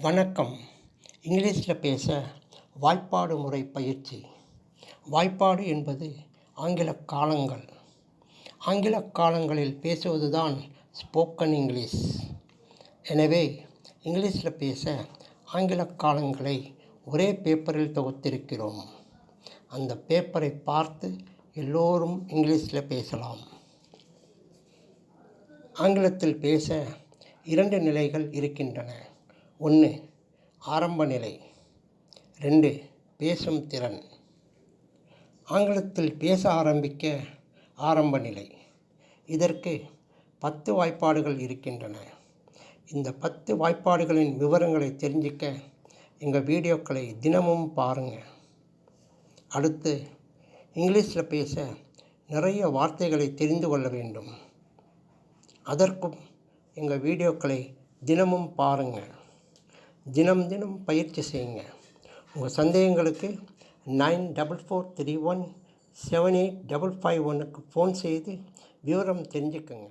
வணக்கம். இங்கிலீஷில் பேச வாய்ப்பாடு முறை பயிற்சி. வாய்ப்பாடு என்பது ஆங்கில காலங்கள். ஆங்கில காலங்களில் பேசுவது தான் ஸ்போக்கன் இங்கிலீஷ். எனவே இங்கிலீஷில் பேச ஆங்கில காலங்களை ஒரே பேப்பரில் தொகுத்திருக்கிறோம். அந்த பேப்பரை பார்த்து எல்லோரும் இங்கிலீஷில் பேசலாம். ஆங்கிலத்தில் பேச இரண்டு நிலைகள் இருக்கின்றன. ஒன்று ஆரம்ப நிலை ரெண்டு பேசும் திறன். ஆங்கிலத்தில் பேச ஆரம்பிக்க ஆரம்ப நிலை இதற்கு பத்து வாய்ப்பாடுகள் இருக்கின்றன. இந்த பத்து வாய்ப்பாடுகளின் விவரங்களை தெரிஞ்சிக்க எங்கள் வீடியோக்களை தினமும் பாருங்கள் அடுத்து இங்கிலீஷில் பேச நிறைய வார்த்தைகளை தெரிந்து கொள்ள வேண்டும். அதற்கும் எங்கள் வீடியோக்களை தினமும் பாருங்கள் தினம் தினம் பயிற்சி செய்யுங்க. உங்கள் சந்தேகங்களுக்கு nine double four three one seven eight double five ஒன்னுக்கு ஃபோன் செய்து விவரம் தெரிஞ்சுக்கங்க.